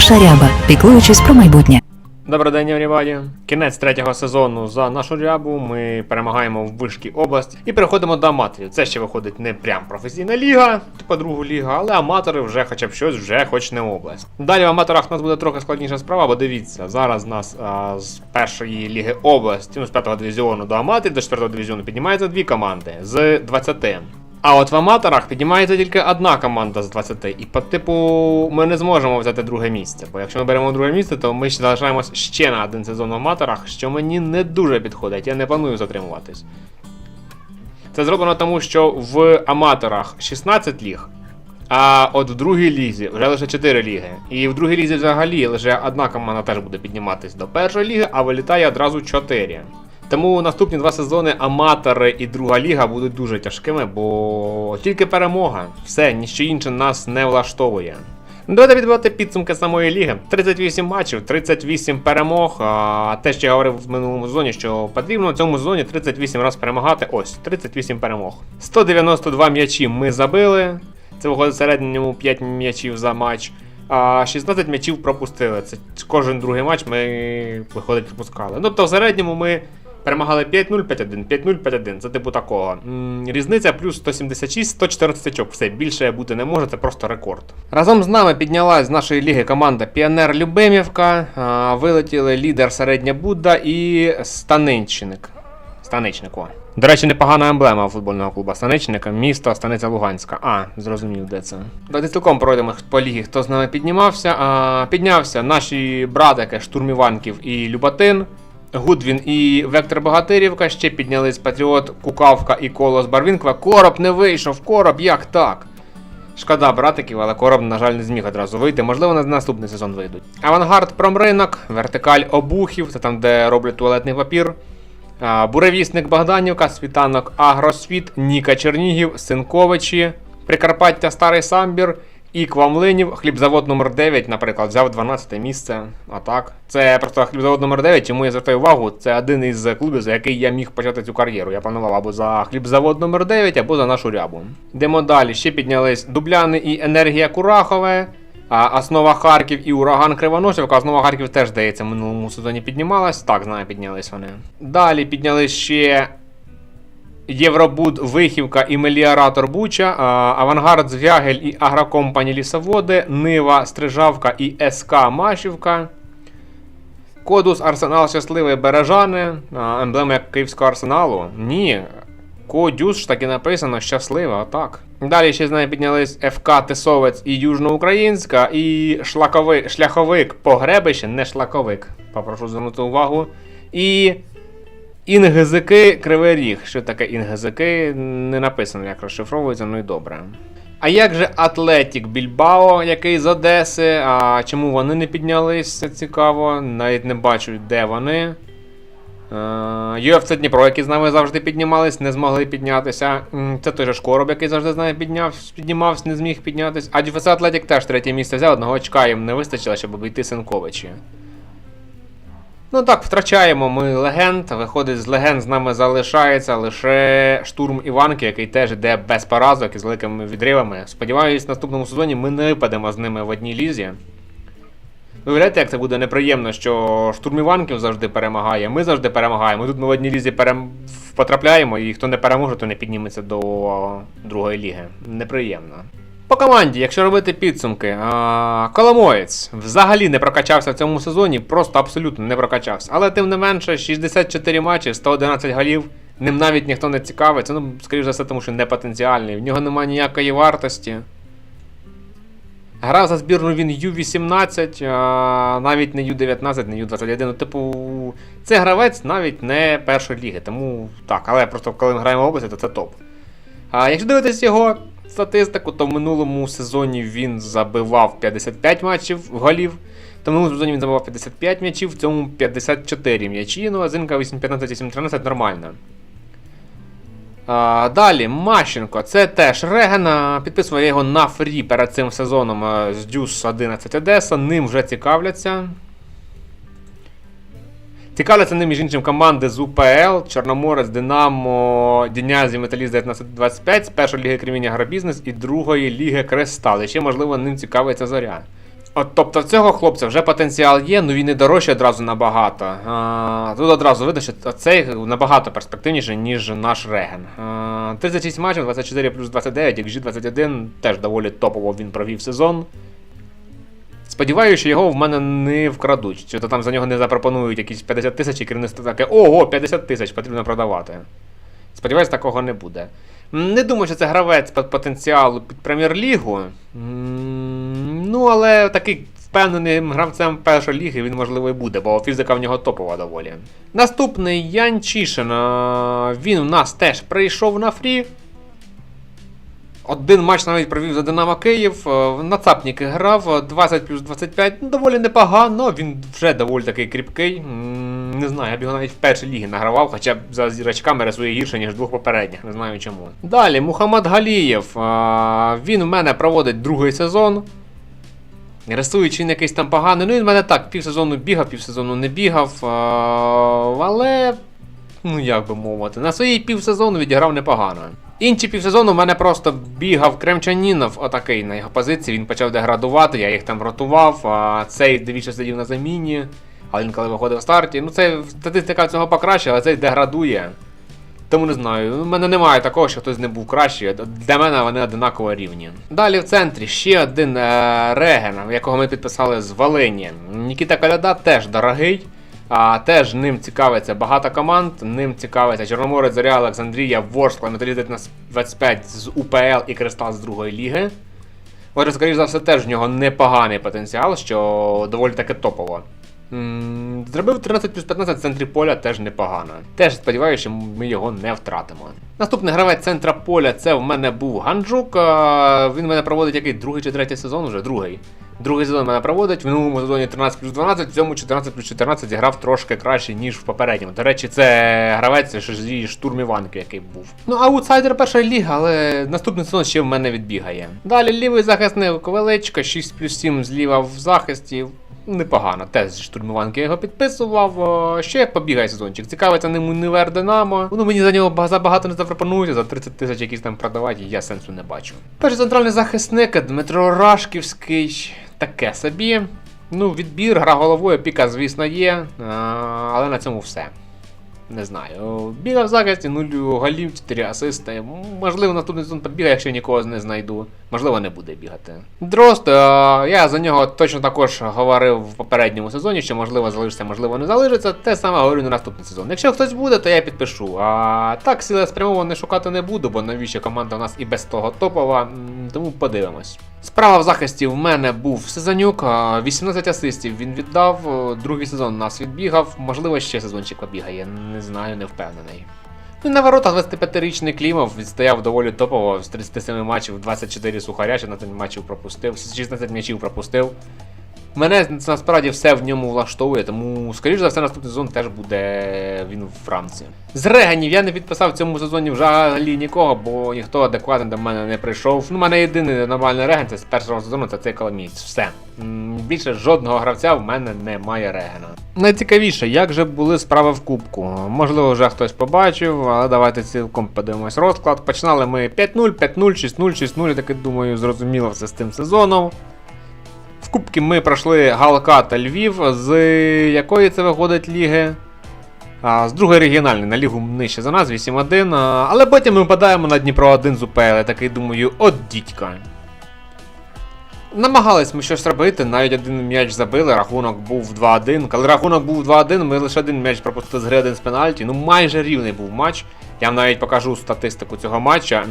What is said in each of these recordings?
Наша ряба, піклуючись про майбутнє. Добрий день, everybody. Кінець третього сезону за нашу рябу. Ми перемагаємо в Вишкій область і переходимо до аматорів. Це ще виходить не прям професійна ліга, типа другу ліга, але аматори вже хоча б щось, вже хоч не область. Далі в аматорах у нас буде трохи складніша справа, бо дивіться, зараз нас а, з першої ліги області, ну з п'ятого дивізіону до аматорів, до четвертого дивізіону піднімаються дві команди з 20. А от в аматорах піднімається тільки одна команда з 20. І по типу ми не зможемо взяти друге місце. Бо якщо ми беремо друге місце, то ми залишаємось ще на один сезон в аматорах, що мені не дуже підходить. Я не планую затримуватись. Це зроблено тому, що в аматорах 16 ліг, а от в другій лізі вже лише 4 ліги. І в другій лізі взагалі лише одна команда теж буде підніматись до першої ліги, а вилітає одразу 4. Тому наступні два сезони аматори і друга ліга будуть дуже тяжкими, бо тільки перемога. Все, ніщо інше нас не влаштовує. Ну, Давайте підбивати підсумки самої ліги. 38 матчів, 38 перемог. А те, що я говорив в минулому сезоні, що потрібно в цьому сезоні 38 разів перемагати. Ось, 38 перемог. 192 м'ячі ми забили. Це виходить в середньому 5 м'ячів за матч. А 16 м'ячів пропустили. Це кожен другий матч ми виходить пропускали. Тобто в середньому ми перемагали 5-0, 5-1, 5-0, 5-1. Це типу такого. Різниця плюс 176, 114 очок. Все більше бути не може, це просто рекорд. Разом з нами піднялась з нашої ліги команда Піонер Любимівка. Вилетіли лідер Середня Будда і Станичник. Станичник, о. До речі, непогана емблема футбольного клубу Станичника, місто Станиця Луганська. А, зрозумів, де це. Давайте цілком пройдемо по лігі, хто з нами піднімався. А, піднявся наші братики Штурм Іванків і Любатин. Гудвін і Вектор Богатирівка, ще піднялись Патріот, Кукавка і Колос Барвінква. Короб не вийшов, короб, як так? Шкода братиків, але короб, на жаль, не зміг одразу вийти. Можливо, на наступний сезон вийдуть. Авангард Промринок, Вертикаль Обухів, це там, де роблять туалетний папір. Буревісник Богданівка, Світанок Агросвіт, Ніка Чернігів, Синковичі, Прикарпаття Старий Самбір, Іква Млинів, хлібзавод номер 9 наприклад, взяв 12 місце. А так. Це просто хлібзавод номер 9 чому я звертаю увагу, це один із клубів, за який я міг почати цю кар'єру. Я планував або за хлібзавод номер 9 або за нашу рябу. Йдемо далі. Ще піднялись Дубляни і Енергія Курахове. А, Основа Харків і ураган Кривоносівка. Основа Харків теж, здається, в минулому сезоні піднімалась. Так, знаю, піднялись вони. Далі піднялись ще Євробуд, Вихівка і Меліоратор Буча, Авангард Звягель і Агрокомпані Лісоводи, Нива, Стрижавка і СК Машівка. Кодус Арсенал Щасливий Бережани. Емблема Київського арсеналу. Ні. Кодюс ж таки написано щаслива, отак. Далі ще з нею піднялись ФК Тисовець і Южноукраїнська, і шлаковик, шляховик Погребище, не шлаковик. Попрошу звернути увагу. І Інгезики Кривий Ріг. Що таке інгезики? Не написано, як розшифровується, ну і добре. А як же Атлетік Більбао, який з Одеси? А чому вони не піднялись? Це цікаво. Навіть не бачу, де вони. UFC Дніпро, які з нами завжди піднімались, не змогли піднятися. Це той же Шкороб, який завжди з нами підняв, піднімався, не зміг піднятися. А GFC Атлетік теж третє місце взяв, одного очка їм не вистачило, щоб обійти Сенковичі. Ну так, втрачаємо ми легенд. Виходить, з легенд з нами залишається лише штурм Іванки, який теж йде без поразок і з великими відривами. Сподіваюсь, в наступному сезоні ми не випадемо з ними в одній лізі. Ви уявляєте, як це буде неприємно, що штурм Іванків завжди перемагає, ми завжди перемагаємо. Тут ми в одній лізі перем... потрапляємо, і хто не переможе, то не підніметься до другої ліги. Неприємно. По команді, якщо робити підсумки, Коломоєць взагалі не прокачався в цьому сезоні, просто абсолютно не прокачався. Але тим не менше, 64 матчі, 111 голів. Ним навіть ніхто не цікавиться. Ну, скоріш за все, тому що не потенціальний. В нього немає ніякої вартості. Грав за збірну він Ю-18, а, навіть не Ю-19, не Ю-21. Ну, типу, це гравець навіть не першої ліги. Тому так, але просто коли ми граємо в області, то це топ. А якщо дивитись його статистику, то в минулому сезоні він забивав 55 матчів голів. То в минулому сезоні він забивав 55 м'ячів, в цьому 54 м'ячі. Ну, а зинка 8-15, 8-13 нормально. А, далі, Мащенко, це теж Регена. Підписував його на фрі перед цим сезоном з Дюс 11 Одеса. Ним вже цікавляться. Цікавляться ним, між іншим, команди з УПЛ, Чорноморець, Динамо, Дінязі, Металіст 1925 з першої ліги Креміння Агробізнес і другої ліги Кристал. І ще, можливо, ним цікавиться Зоря. От, тобто в цього хлопця вже потенціал є, ну він і дорожче одразу набагато. А, тут одразу видно, що цей набагато перспективніший, ніж наш Реген. А, 36 матчів, 24 плюс 29, XG 21, теж доволі топово він провів сезон. Сподіваюся, що його в мене не вкрадуть, чи то там за нього не запропонують якісь 50 тисяч і керівництво таке, ого, 50 тисяч потрібно продавати. Сподіваюсь, такого не буде. Не думаю, що це гравець по потенціалу під прем'єр-лігу. Ну, але такий впевненим гравцем першої ліги він, можливо, і буде, бо фізика в нього топова доволі. Наступний Ян Чішин. а, Він у нас теж прийшов на фрі. Один матч навіть провів за Динамо Київ. е, На цапніки грав е, 20 плюс 25. Ну, доволі непогано. Він вже доволі такий кріпкий. Не знаю, я б його навіть в першій лігі награвав, хоча б за зірочками рисує гірше, ніж двох попередніх. Не знаю чому. Далі, Мухаммад Галієв. е, Він в мене проводить другий сезон. Рисуючи якийсь там поганий. Ну він в мене так, півсезону бігав, півсезону не бігав. е, Але ну як би мовити, на своїй півсезону відіграв непогано. Інші півсезону в мене просто бігав Кремчанінов, отакий на його позиції. Він почав деградувати, я їх там ротував, а цей дивіться сидів на заміні. А він коли виходив в старті. Ну це статистика цього покращила, але цей деградує. Тому не знаю. У мене немає такого, що хтось не був кращий. Для мене вони одинаково рівні. Далі в центрі ще один е, реген, якого ми підписали з Волині. Нікіта Коляда теж дорогий. А теж ним цікавиться багато команд. Ним цікавиться Чорноморець, Зоря, Олександрія, Ворскла, Металіст 25 з УПЛ і Кристал з другої ліги. Отже, скоріш за все, теж в нього непоганий потенціал, що доволі таки топово. Зробив 13 плюс 15 в центрі поля теж непогано. Теж сподіваюся, що ми його не втратимо. Наступний гравець центра поля це в мене був Ганджук. Він в мене проводить який другий чи третій сезон вже другий. Другий сезон мене проводить. В минулому сезоні 13 плюс 12, в цьому 14 плюс 14 зіграв трошки краще, ніж в попередньому. До речі, це гравець зі штурм Іванки, який був. Ну, аутсайдер першої ліги, але наступний сезон ще в мене відбігає. Далі лівий захисник Ковелечка, 6 плюс 7 зліва в захисті. Непогано, теж зі штурміванки я його підписував. О, Ще побігає сезончик. Цікавиться ним універ Динамо. Ну мені за нього ба- забагато не запропонують, за 30 тисяч якісь там продавати, я сенсу не бачу. Перший центральний захисник Дмитро Рашківський. Таке собі. Ну, відбір, гра головою, піка, звісно, є, але на цьому все. Не знаю. Бігав в захисті, 0 голів, 4 асисти. Можливо, наступний сезон побігає, якщо нікого не знайду. Можливо, не буде бігати. Дрозд, е, я за нього точно також говорив в попередньому сезоні, що можливо залишиться, можливо, не залишиться. Те саме говорю на наступний сезон. Якщо хтось буде, то я підпишу. А так, сіли спрямовано шукати не буду, бо навіщо команда у нас і без того топова, тому подивимось. Справа в захисті в мене був Сезонюк, 18 асистів він віддав, другий сезон нас відбігав, можливо, ще сезончик побігає, не знаю, не впевнений. Ну, і на воротах 25-річний Клімов відстояв доволі топово з 37 матчів, 24 сухаря, 16 матчів пропустив, 16 м'ячів пропустив. Мене насправді все в ньому влаштовує, тому, скоріш за все, наступний сезон теж буде він в Франції. З Реганів я не підписав в цьому сезоні взагалі нікого, бо ніхто адекватний до мене не прийшов. Ну, у мене єдиний нормальний реген це з першого сезону, це цей коломієць. Все. Більше жодного гравця в мене немає регена. Найцікавіше, як же були справи в кубку. Можливо, вже хтось побачив, але давайте цілком подивимось розклад. Починали ми 5-0, 5-0, 6-0, 6-0, я таки думаю, зрозуміло все з тим сезоном. Кубки ми пройшли Галка та Львів. З якої це виходить ліги? А, з другої регіональної на лігу нижче за нас, 8-1. А, але потім ми впадаємо на Дніпро 1 з УПЛ. Я такий думаю, от дідька. Намагались ми щось робити, навіть один м'яч забили, рахунок був 2-1. Коли рахунок був 2-1, ми лише один м'яч пропустили з гри один з пенальті. Ну майже рівний був матч. Я вам навіть покажу статистику цього матча.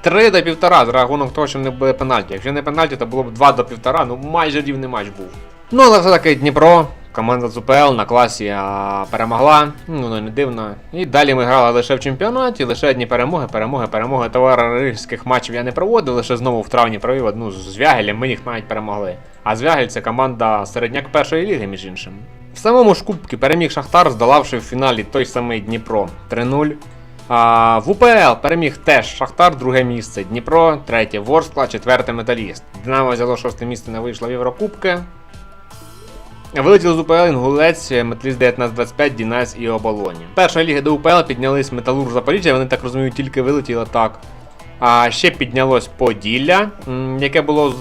3 до 1,5 за рахунок того, що не були пенальті. Якщо не пенальті, то було б 2 до 1,5, ну майже рівний матч був. Ну, але все-таки Дніпро, команда з УПЛ на класі а, перемогла, ну не дивно. І далі ми грали лише в чемпіонаті, лише одні перемоги, перемоги, перемоги. Товариських матчів я не проводив, лише знову в травні провів одну з Звягелем, ми їх навіть перемогли. А Звягель це команда середняк першої ліги, між іншим. В самому ж кубці переміг Шахтар, здолавши в фіналі той самий Дніпро 3-0. А, в УПЛ переміг теж Шахтар, друге місце. Дніпро, третє Ворскла, четверте Металіст. Динамо взяло шосте місце, не вийшло в Єврокубки. Вилетіли з УПЛ Інгулець, Металіст 19-25, Дінайс і Оболоні. Першої ліги до УПЛ піднялись Металург Запоріжжя, вони так розумію, тільки вилетіли так. А ще піднялось Поділля, яке було з-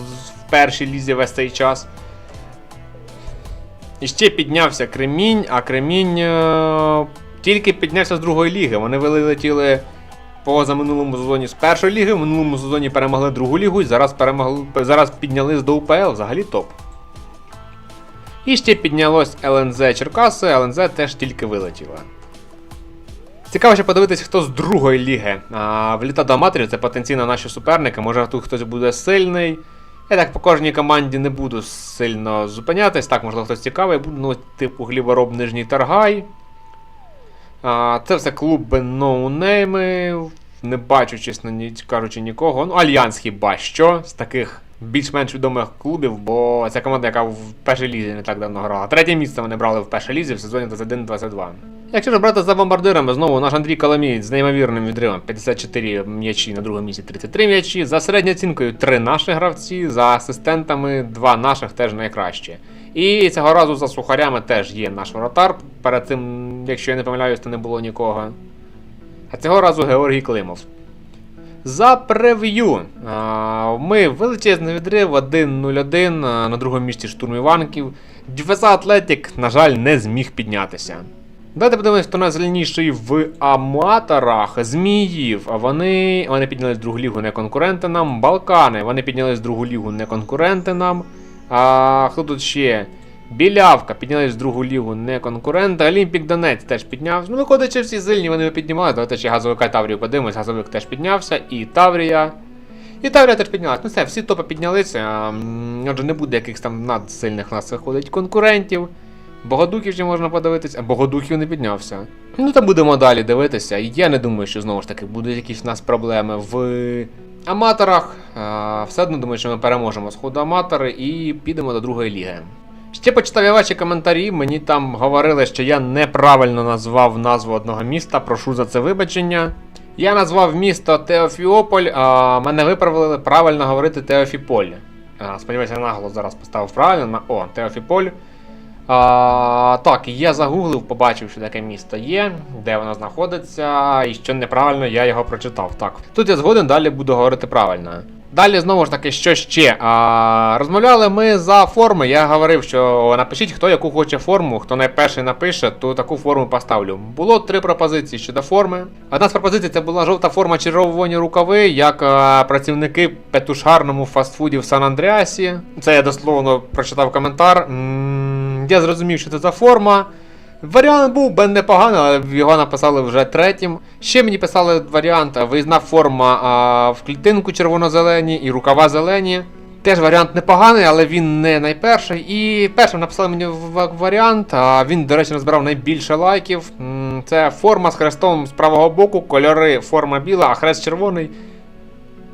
першій лізі весь цей час. І ще піднявся Кремінь, а Кремінь е, тільки піднявся з другої ліги. Вони вилетіли поза минулому сезоні з першої ліги, в минулому сезоні перемогли другу лігу і зараз, перемогли, зараз піднялись до УПЛ, взагалі топ. І ще піднялось ЛНЗ Черкаси, ЛНЗ теж тільки вилетіла. Цікаво ще подивитись, хто з другої ліги а, вліта до аматорів, це потенційно наші суперники. Може тут хтось буде сильний. Я так по кожній команді не буду сильно зупинятись. Так, можливо, хтось цікавий, буде, ну, типу Глібороб Нижній Таргай. А, це все клуби ноунейми. Не бачу, чесно кажучи, нікого. Ну, Альянс хіба що з таких більш-менш відомих клубів, бо це команда, яка в першій лізі не так давно грала. Третє місце вони брали в першій лізі в сезоні 21-22. Якщо ж брати за бомбардирами, знову наш Андрій Каламій з неймовірним відривом 54 м'ячі на другому місці 33 м'ячі. За середньою оцінкою 3 наші гравці, за асистентами 2 наших теж найкращі. І цього разу за сухарями теж є наш воротар. Перед тим, якщо я не помиляюсь, то не було нікого. А цього разу Георгій Климов. За прев'ю. Ми величезний відрив 1-0-1 на другому місці штурм Іванків. Дюфеса Атлетік, на жаль, не зміг піднятися. Давайте подивимось, хто найсильніший в аматорах. Зміїв. Вони, вони піднялись в другу лігу не конкуренти нам. Балкани. Вони піднялись в другу лігу не конкуренти нам. А хто тут ще? Білявка піднялись в другу лігу не конкуренти. Олімпік Донець теж піднявся. Ну, виходить, що всі сильні вони піднімали. Давайте ще газовика і Таврію подивимось. Газовик теж піднявся. І Таврія. І Таврія теж піднялась. Ну все, всі топи піднялися. Отже, не буде якихось там надсильних у нас виходить конкурентів. Богодухів ще можна подивитися, а Богодухів не піднявся. Ну там будемо далі дивитися. Я не думаю, що знову ж таки будуть якісь в нас проблеми в аматорах. Все одно думаю, що ми переможемо сходу аматори і підемо до другої ліги. Ще почитав ваші коментарі. Мені там говорили, що я неправильно назвав назву одного міста. Прошу за це вибачення. Я назвав місто Теофіополь, а мене виправили правильно говорити Теофіполь. А, сподіваюся, наголос зараз поставив правильно. на- О, Теофіполь. А, так, я загуглив, побачив, що таке місто є, де воно знаходиться, і що неправильно я його прочитав. Так. Тут я згоден, далі буду говорити правильно. Далі знову ж таки, що ще? А, розмовляли ми за форми. Я говорив, що напишіть, хто яку хоче форму, хто найперший напише, то таку форму поставлю. Було три пропозиції щодо форми. Одна з пропозицій це була жовта форма червоні рукави, як а, працівники в петушарному фастфуді в Сан-Андріасі. Це я дословно прочитав коментар. М, Я зрозумів, що це за форма. Варіант був би непоганий, але його написали вже третім. Ще мені писали варіант виїзна форма а, в клітинку червоно-зелені і рукава зелені. Теж варіант непоганий, але він не найперший. І першим написали мені варіант, а він, до речі, назбирав найбільше лайків. Це форма з хрестом з правого боку, кольори форма біла, а хрест червоний.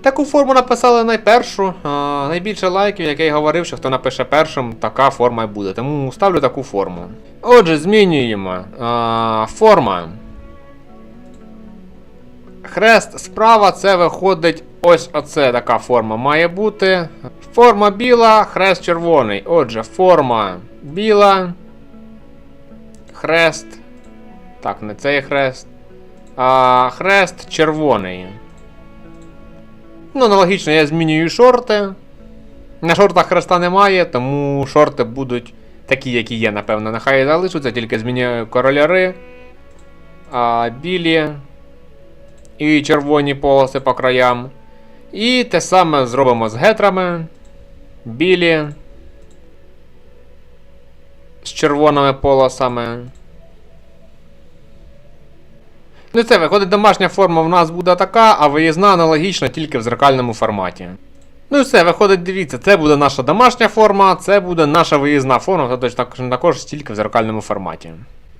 Таку форму написали найпершу. А, найбільше лайків, як я й говорив, що хто напише першим, така форма і буде. Тому ставлю таку форму. Отже, змінюємо. А, форма. Хрест справа це виходить ось оце така форма має бути. Форма біла, хрест червоний. Отже, форма біла. Хрест. Так, не цей хрест. А, хрест червоний. Ну, аналогічно я змінюю шорти. На шортах хреста немає, тому шорти будуть такі, які є, напевно. Нехай залишаться, тільки зміняю короляри. А, білі. І червоні полоси по краям. І те саме зробимо з гетрами. Білі. З червоними полосами. Ну це виходить, домашня форма в нас буде така, а виїзна аналогічна тільки в зеркальному форматі. Ну і все, виходить, дивіться, це буде наша домашня форма, це буде наша виїзна форма, також тільки в зеркальному форматі.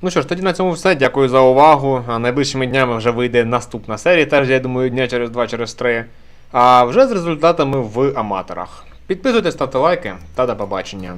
Ну що ж, тоді на цьому все. Дякую за увагу. А найближчими днями вже вийде наступна серія, теж я думаю, дня через два, через три. А вже з результатами в аматорах. Підписуйтесь, ставте лайки та до побачення.